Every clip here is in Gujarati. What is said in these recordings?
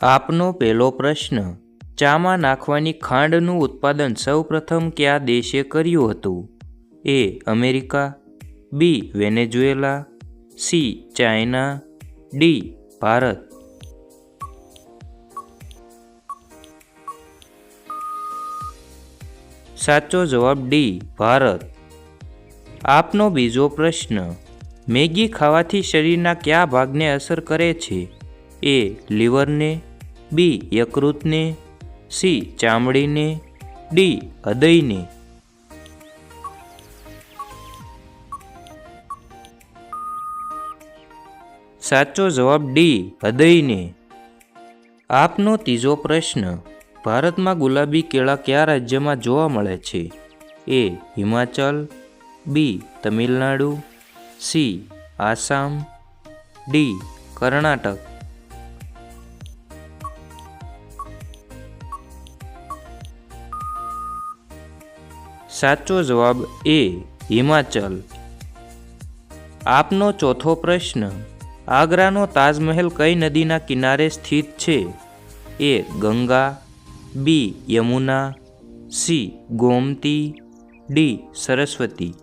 આપનો પહેલો પ્રશ્ન. ચામાં નાખવાની ખાંડનું ઉત્પાદન સૌપ્રથમ કયા દેશે કર્યું હતું? A, America, B, Venezuela, C, China, D, Bharat. સાચો જવાબ ડી, ભારત. આપનો બીજો પ્રશ્ન. મેગી ખાવાથી શરીરના કયા ભાગને અસર કરે છે? એ લીવરને, બી યકૃતને, સી ચામડીને, ડી હૃદયને. સાચો જવાબ ડી હૃદયને. આપનો ત્રીજો પ્રશ્ન, ભારતમાં ગુલાબી કેળા કયા રાજ્યમાં જોવા મળે છે? A Himachal, B Tamil Nadu, C Assam, D Karnataka. સાચો જવાબ એ, હિમાચલ. આપનો ચોથો પ્રશ્ન, આગ્રાનો તાજમહેલ કઈ નદીના કિનારે સ્થિત છે? A, Ganga. B, Yamuna. C, Gomti. D, Saraswati.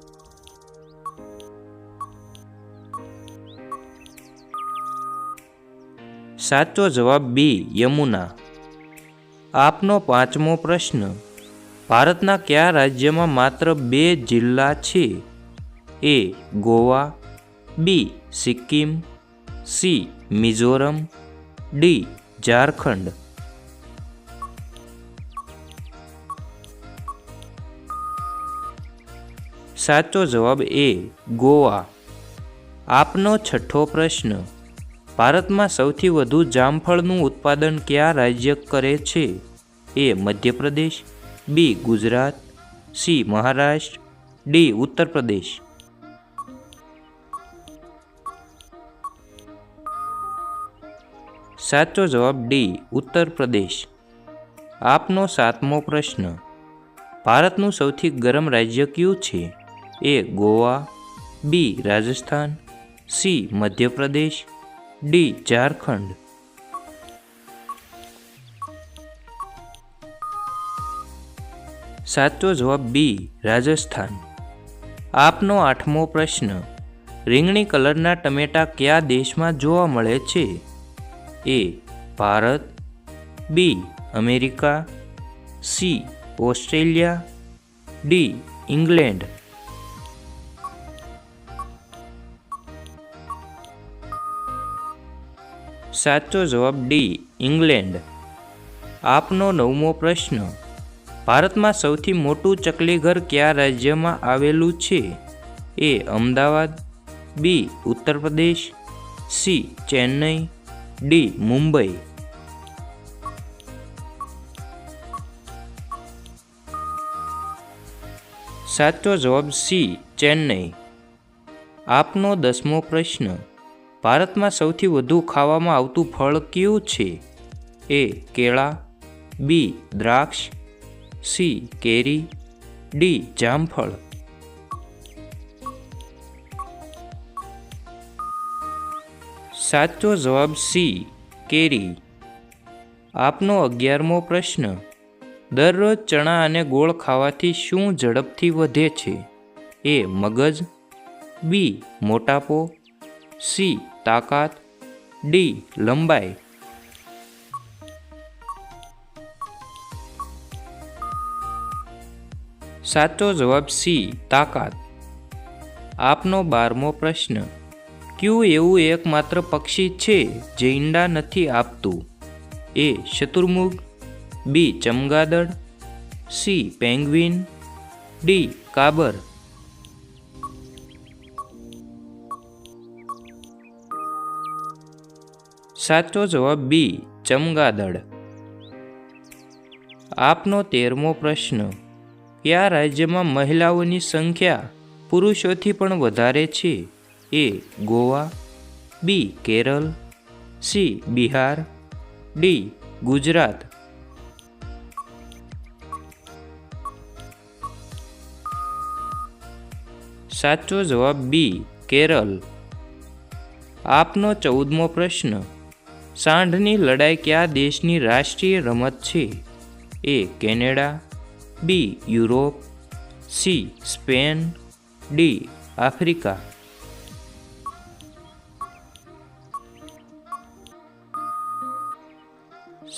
સાચો જવાબ બી, યમુના. આપનો પાંચમો પ્રશ્ન ભારતના કયા રાજ્યમાં માત્ર બે જિલ્લા છે? A, Goa, B, Sikkim, C, Mizoram, D, Jharkhand. સાચો જવાબ એ, ગોવા. આપનો છઠ્ઠો પ્રશ્ન, ભારતમાં સૌથી વધુ જામફળનું ઉત્પાદન કયા રાજ્ય કરે છે? A, Madhya Pradesh B Gujarat C Maharashtra D Uttar Pradesh સાચો જવાબ ડી ઉત્તર પ્રદેશ આપનો સાતમો પ્રશ્ન. ભારતનું સૌથી ગરમ રાજ્ય કયું છે? A Goa B Rajasthan C Madhya Pradesh D Jharkhand. સાચો જવાબ બી, રાજસ્થાન. આપનો આઠમો પ્રશ્ન, રીંગણી કલરના ટમેટા કયા દેશમાં જોવા મળે છે? A, Bharat, B, America, C, Australia, D, England. સાચો જવાબ ડી, ઇંગ્લેન્ડ. આપનો નવમો પ્રશ્ન ભારતમાં સૌથી મોટું ચકલીઘર કયા રાજ્યમાં આવેલું છે? એ અમદાવાદ, બી ઉત્તર પ્રદેશ સી ચેન્નઈ, ડી મુંબઈ. સાચો જવાબ સી ચેન્નઈ. આપનો દસમો પ્રશ્ન. ભારતમાં સૌથી વધુ ખાવામાં આવતું ફળ કયું છે? એ કેળા, બી દ્રાક્ષ સી, કેરી, ડી, જામફળ. સાચો જવાબ સી, કેરી. આપનો અગિયારમો પ્રશ્ન. દરરોજ ચણા અને ગોળ ખાવાથી શું ઝડપથી વધે છે? એ, મગજ. બી, મોટાપો. સી, તાકાત. ડી, લંબાઈ. સાચો જવાબ સી, તાકાત. આપનો બારમો પ્રશ્ન. ક્યું એવું એકમાત્ર પક્ષી છે જે ઈંડા નથી આપતું? એ, શતુર્મુગ. બી, ચમગાદડ. C, penguin. ડી, કાબર. સાચો જવાબ બી, ચમગાદડ. આપનો તેરમો પ્રશ્ન. કયા રાજ્યમાં મહિલાઓની સંખ્યા પુરુષોથી પણ વધારે છે. A Goa, B Kerala, C Bihar, D Gujarat. સાચો જવાબ બી કેરળ. આપનો ચૌદમો પ્રશ્ન. સાંઢની લડાઈ કયા દેશની રાષ્ટ્રીય રમત છે? A Canada B, Europe, C, Spain, D, Africa.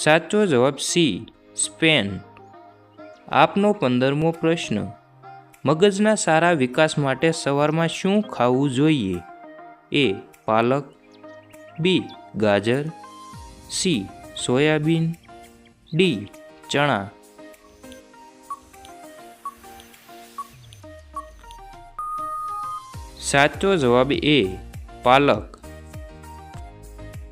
સાચો જવાબ સી, સ્પેન. આપનો પંદરમો પ્રશ્ન. મગજના સારા વિકાસ માટે સવારમાં શું ખાવું જોઈએ? એ, પાલક. બી, ગાજર. C, soybean. ડી, ચણા. સાચો જવાબ એ પાલક